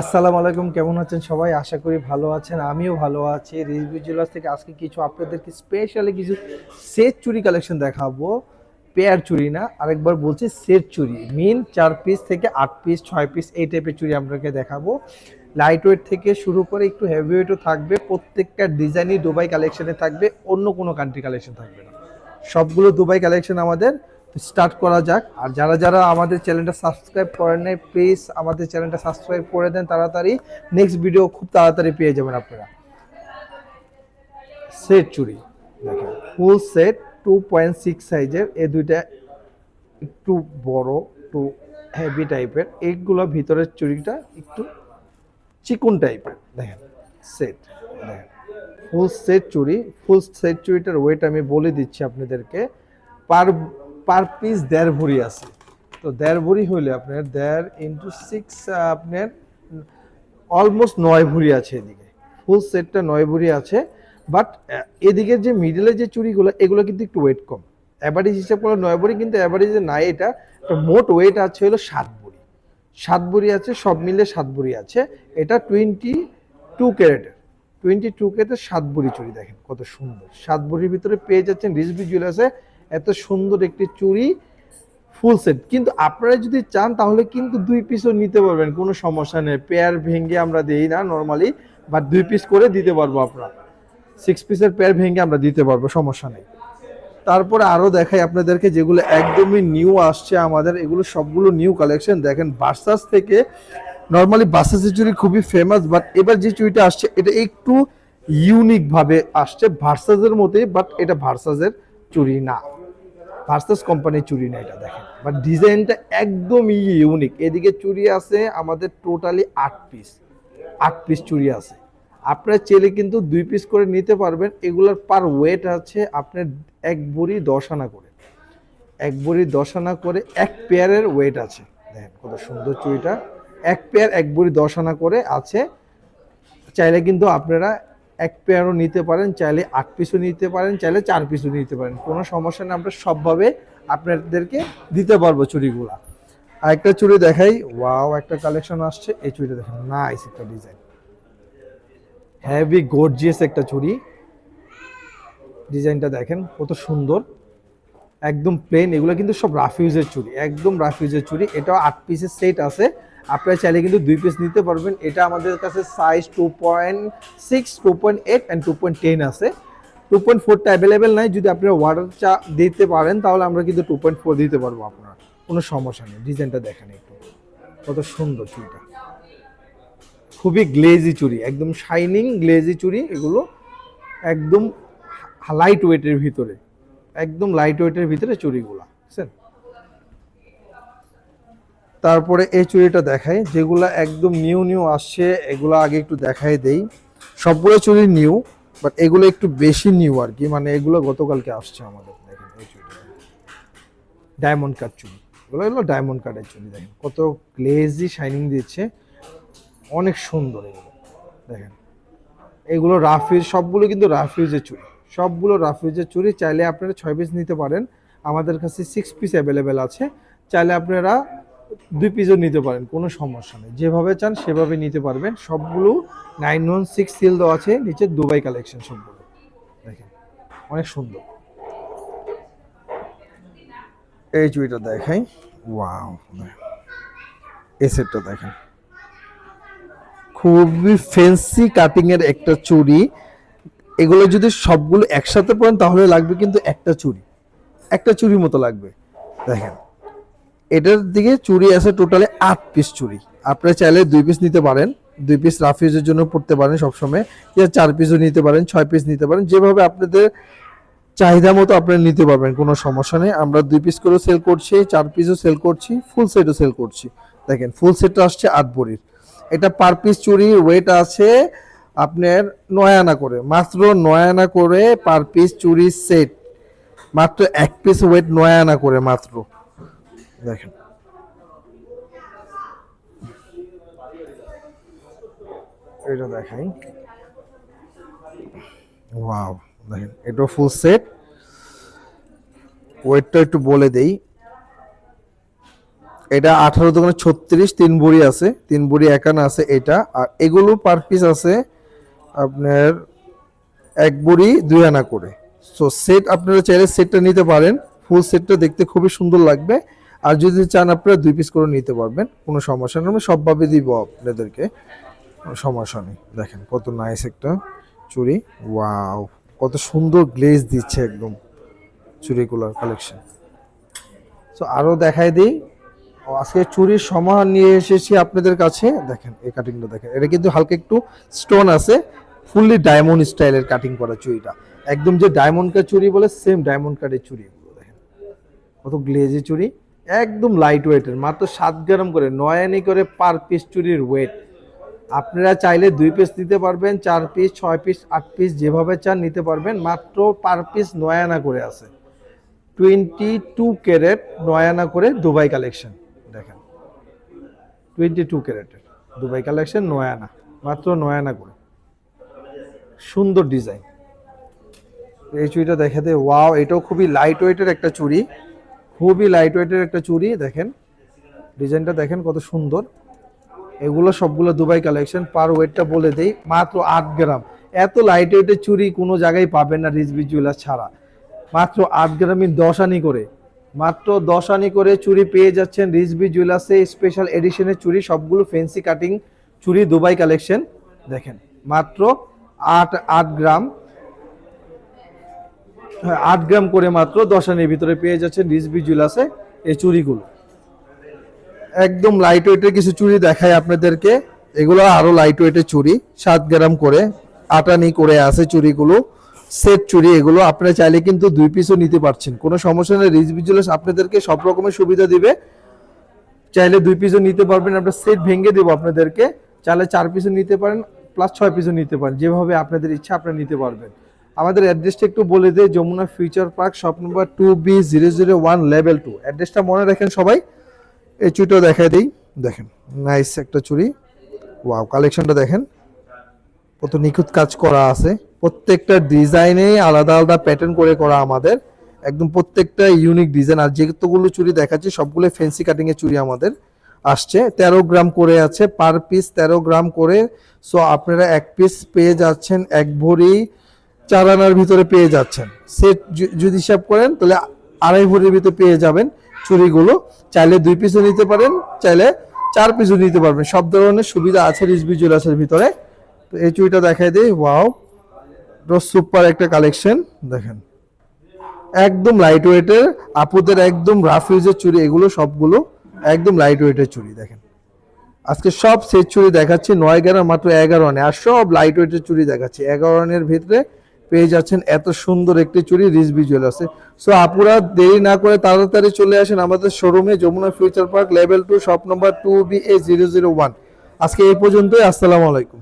আসসালামু আলাইকুম, কেমন আছেন সবাই? আশা করি ভালো আছেন, আমিও ভালো আছি। রিজভি জুয়েলার্স থেকে আজকে কিছু আপনাদেরকে স্পেশালি কিছু সেট চুরি কালেকশন দেখাবো। পেয়ার চুরি না, আরেকবার বলছি সেট চুরি। মিন চার পিস থেকে আট পিস ছয় পিস এই টাইপের চুরি আপনাকে দেখাবো। লাইট ওয়েট থেকে শুরু করে একটু হেভি ওয়েটও থাকবে, প্রত্যেকটা ডিজাইনই দুবাই কালেকশনে থাকবে, অন্য কোনো কান্ট্রি কালেকশন থাকবে না। সবগুলো দুবাই কালেকশন আমাদের। স্টার্ট করা যাক। আর যারা যারা আমাদের চ্যানেলটা সাবস্ক্রাইব করেন নাই প্লিজ আমাদের চ্যানেলটা সাবস্ক্রাইব করে দেন তাড়াতাড়ি। নেক্সট ভিডিও খুব তাড়াতাড়ি পেয়ে যাবেন আপনারা। সেট চুরি। দেখেন full set two point six সাইজের এই দুইটা একটু বড়, একটু হেভি টাইপের এইগুলো ভিতরের চুরিটা একটু চিকুন টাইপের দেখেন সেট দেখেন ফুল সেট চুরি। ফুল সেট চুরিটার ওয়েট আমি বলে দিচ্ছি আপনাদেরকে। পার পার পিস দেড় ভরি আছে। তো দেড় ভরি হলে আপনার দেড় ইন্টু সিক্স আপনার অলমোস্ট নয় ভরি আছে এদিকে। ফুল সেটটা নয় ভরি আছে। বাট এদিকের যে মিডলের যে চুড়িগুলো, এগুলো কিন্তু একটু ওয়েট কম। অ্যাভারেজ হিসাব করলে নয় ভরি, কিন্তু অ্যাভারেজে নাই এটা। মোট ওয়েট আছে হলো সাত ভরি। সাত ভরি আছে, সব মিলে সাত ভরি আছে। এটা টোয়েন্টি টু ক্যারেটের টোয়েন্টি টু ক্যারেটের সাত ভরি চুড়ি দেখেন, কত সুন্দর। সাত ভরির ভিতরে পেয়ে যাচ্ছেন রিজবি জুয়েলার্সে এত সুন্দর একটি চুড়ি ফুল সেট কিন্তু আপনারা যদি চান, তাহলে কিন্তু দুই পিসও নিতে পারবেন, কোনো সমস্যা নেই। পেয়ার ভেঙে আমরা দিই না নর্মালি বা দুই পিস করে দিতে পারব আপনারা সিক্স পিসের পেয়ার ভেঙে আমরা দিতে পারব, সমস্যা নেই। তারপরে আরও দেখাই আপনাদেরকে যেগুলো একদমই নিউ আসছে আমাদের। এগুলো সবগুলো নিউ কালেকশন দেখেন বার্সাস থেকে নর্মালি বার্সাসের চুরি খুবই ফেমাস বাট এবার যে চুরিটা আসছে, এটা একটু ইউনিক ভাবে আসছে। ভার্সাসের মতোই বাট এটা ভার্সাসের চুরি না। ভার্সাস কোম্পানির চুরি না এটা দেখেন। বাট ডিজাইনটা একদমই ইউনিক এদিকে চুরি আছে আমাদের টোটালি আট পিস আট পিস চুরি আছে। আপনার চেলে কিন্তু দুই পিস করে নিতে পারবেন। এগুলোর পার ওয়েট আছে আপনার এক বড়ি দশ আনা করে। এক বড়ি দশ আনা করে এক পেয়ারের ওয়েট আছে। দেখেন কত সুন্দর চুড়িটা এক পেয়ার এক বড়ি দশ আনা করে আছে। চাইলে কিন্তু আপনারা এক পেয়ারও নিতে পারেন, চাইলে আট পিসও নিতে পারেন, চাইলে চার পিসও নিতে পারেন। কোনো সমস্যা না আমরা সবভাবে আপনাদেরকে দিতে পারব চুড়িগুলা। আরেকটা চুড়ি দেখাই, ওয়াও, একটা কালেকশন আসছে, এই চুড়িটা দেখেন নাইস একটা ডিজাইন হ্যাভি গর্জিয়াস একটা চুড়ি। ডিজাইনটা দেখেন, কত সুন্দর। একদম প্লেন এগুলো কিন্তু সব রাফিউজের চুড়ি, একদম রাফিউজের চুড়ি। এটাও আট পিসের সেট আছে। আপনারা চাইলে কিন্তু দুই পিস নিতে পারবেন। এটা আমাদের কাছে size two point six two point eight and two point ten আছে। টু পয়েন্ট ফোরটা অ্যাভেলেবেল নাই। যদি আপনারা ওয়াটার চা দিতে পারেন, তাহলে আমরা কিন্তু টু পয়েন্ট ফোর দিতে পারব আপনার। কোনো সমস্যা নেই। ডিজাইনটা দেখেন একটু। কত সুন্দর চুড়িটা। খুবই গ্লেজি চুড়ি। একদম শাইনিং গ্লেজি চুড়ি। এগুলো একদম লাইট ওয়েটের ভিতরে। একদম লাইট ওয়েটের ভিতরে চুড়িগুলা। বুঝছেন? তারপরে এই চুড়িটা দেখাই, যেগুলো একদম নিউ নিউ আসছে, এগুলো আগে একটু দেখাই দেই। সবগুলো চুড়ি নিউ বাট এগুলো একটু বেশি নিউ আর কি মানে এগুলো গতকালকে আসছে আমাদের, দেখেন এই চুড়িটা। ডায়মন্ড কাট চুড়ি, এগুলো এগুলো ডায়মন্ড কাটের চুড়ি, দেখেন কত গ্লেজি শাইনিং দিচ্ছে, অনেক সুন্দর এগুলো, দেখেন। এগুলো রাফিউজ সবগুলো কিন্তু রাফিউজের চুড়ি, সবগুলো রাফিউজের চুড়ি, চাইলে আপনারা ছয় পিস নিতে পারেন। আমাদের কাছে সিক্স পিস অ্যাভেলেবেল আছে, চাইলে আপনারা দুই পিসও নিতে পারেন, কোনো সমস্যা নেই। যেভাবে চান সেভাবে নিতে পারবেন। সবগুলো নাইন ওয়ান সিক্স সিল দেওয়া আছে, নিচে দুবাই কালেকশন সবগুলো। দেখেন, অনেক সুন্দর। এই চুড়িটা দেখাই। ওয়াও এই সেটটা দেখেন। খুবই ফেন্সি কাটিং এর একটা চুড়ি। এগুলো যদি সবগুলো একসাথে পড়েন তাহলে লাগবে কিন্তু একটা চুড়ি। একটা চুড়ি মতো লাগবে। দেখেন। এটার দিকে চুড়ি আছে টোটালি আট পিস চুড়ি। আপনারা চাইলে দুই পিস নিতে পারেন। দুই পিস রাফিউজের জন্য পড়তে পারেন সবসময়। ইয়া চার পিসও নিতে পারেন, ছয় পিস নিতে পারেন। যেভাবে আপনাদের চাহিদা মতো আপনারা নিতে পারবেন, কোনো সমস্যা নেই। আমরা দুই পিস করেও সেল করছি, চার পিসও সেল করছি ফুল সেটও সেল করছি। দেখেন ফুল সেটটা আসছে আট বড়ির। এটা পার পিস চুরির ওয়েট আছে আপনার নয় আনা করে। মাত্র নয় আনা করে পার পিস চুরি সেট মাত্র এক পিস ওয়েট নয় আনা করে মাত্র। দেখেন। এটা দেখাই। ওয়াও, দেখেন এটা ফুল সেট ওয়েটটা একটু বলে দেই। এটা আঠারো দোকানে ছত্রিশ, তিন বুড়ি আছে, তিন বুড়ি একানা আছে এটা। আর এগুলো পার পিস আছে আপনার এক বুড়ি দুই আনা করে। সো সেট আপনারা চাইলে সেটটা নিতে পারেন। ফুল সেটটা দেখতে খুবই সুন্দর লাগবে। আর যদি চান আপনারা দুই পিস করে নিতে পারবেন, কোনো সমস্যা নেই। আমি সবভাবে দিব আপনাদেরকে। সমস্যা নেই। দেখেন কত নাইস একটা চুড়ি। ওয়াও কত সুন্দর গ্লেজ দিচ্ছে একদম চুড়িগুলোর কালেকশন সো আরও দেখাই দিই। আজকে চুরির সমাহার নিয়ে এসেছি আপনাদের কাছে। দেখেন এই কাটিংটা দেখেন। এটা কিন্তু হালকা একটু স্টোন আছে। ফুললি ডায়মন্ড স্টাইলের কাটিং করা চুড়িটা। একদম যে ডায়মন্ড কাট চুড়ি বলে সেম ডায়মন্ড কাটের চুড়ি দেখেন। কত গ্লেজি চুড়ি। একদম লাইট ওয়েটের মাত্র সাত গ্রাম করে নয় আনি করে পার পিস চুরির ওয়েট আপনারা চাইলে দুই পিস নিতে পারবেন, চার পিস ছয় পিস আট পিস যেভাবে চান নিতে পারবেন, মাত্র পার পিস নয় আনা করে আছে। টোয়েন্টি টু ক্যারেট নয় আনা করে দুবাই কালেকশন দেখেন। টোয়েন্টি টু ক্যারেটের দুবাই কালেকশন নয় আনা মাত্র নয় আনা করে। সুন্দর ডিজাইন এই চুড়িটা দেখাতে ওয়াও এটাও খুবই লাইট ওয়েটের একটা চুড়ি। খুবই লাইট ওয়েটের একটা চুড়ি, দেখেন। ডিজাইনটা দেখেন কত সুন্দর। এগুলো সবগুলো দুবাই কালেকশন পার ওয়েটটা বলে দেই, মাত্র আট গ্রাম। এত লাইট ওয়েটের চুড়ি কোনো জায়গায় পাবেন না রিজবি জুয়েলার্স ছাড়া। মাত্র আট গ্রামই দশ আনি করে। মাত্র দশ আনি করে চুড়ি পেয়ে যাচ্ছেন রিজবি জুয়েলার্সে স্পেশাল এডিশনের চুড়ি, সবগুলো ফেন্সি কাটিং চুড়ি দুবাই কালেকশন দেখেন, মাত্র আট আট গ্রাম। আট গ্রাম করে মাত্র দশ আনির ভিতরে পেয়ে যাচ্ছেন রিজবি জুয়েলার্সে এই চুড়িগুলো। একদম লাইট ওয়েটের কিছু চুড়ি দেখায় আপনাদেরকে। এগুলো আরও লাইট ওয়েটের চুড়ি, সাত গ্রাম করে আটানি করে আছে চুড়িগুলো। সেট চুড়ি এগুলো আপনারা চাইলে কিন্তু দুই পিসও নিতে পারছেন। কোনো সমস্যা নেই রিজ ভিজুয়ালস আপনাদেরকে সব রকমের সুবিধা দিবে। চাইলে দুই পিসও নিতে পারবেন আমরা সেট ভেঙে দেবো আপনাদেরকে। চাইলে চার পিসও নিতে পারেন প্লাস ছয় পিসও নিতে পারেন। যেভাবে আপনাদের ইচ্ছা, আপনারা নিতে পারবেন। আমাদের অ্যাড্রেসটা একটু বলে দেয় Jamuna future park, shop number two B zero zero one, level two. অ্যাড্রেসটা মনে রাখেন সবাই, এই চুড়িটাও দেখাই দিই। দেখেন নাইস একটা চুড়ি ওয়াও কালেকশনটা দেখেন। কত নিখুঁত কাজ করা আছে। প্রত্যেকটা ডিজাইনে আলাদা আলাদা প্যাটার্ন করে করা আমাদের। একদম প্রত্যেকটা ইউনিক ডিজাইন আর যেগুলো চুড়ি দেখাচ্ছি, সবগুলো ফেন্সি কাটিংয়ের চুড়ি আমাদের আসছে। তেরো গ্রাম করে আছে পার পিস তেরো গ্রাম করে। সো আপনারা এক পিস পেয়ে যাচ্ছেন এক ভরি চার আনার ভিতরে পেয়ে যাচ্ছেন। সেট যদি হিসাব করেন, তাহলে আড়াই ভরির ভিতরে পেয়ে যাবেন চুড়িগুলো। চাইলে দুই পিসও নিতে পারেন, চাইলে চার পিসও নিতে পারবেন। সব ধরনের সুবিধা আছে রিজবি জুয়েলার্সের ভিতরে। তো এই চুড়িটা দেখাই দিই, ওয়াও। সুপার একটা কালেকশন, দেখেন। একদম লাইট ওয়েটের আপুদের একদম রাফ ইউজের চুড়ি, এগুলো সবগুলো একদম লাইট ওয়েটের চুড়ি, দেখেন। আজকে সব সেট চুরি দেখাচ্ছি, নয় গ্রাম মাত্র এগারো আনে আর সব লাইট ওয়েটের চুড়ি দেখাচ্ছি, এগারো আনের ভিতরে পেয়ে যাচ্ছেন। এত সুন্দর একটি চুড়ি ভিজুয়াল জুয়েলার্সে সো আপুরা দেরি না করে তাড়াতাড়ি চলে আসেন আমাদের শোরুমে Jamuna future park level two shop number two B A zero zero one আজকে এই পর্যন্তই, আসসালামু আলাইকুম।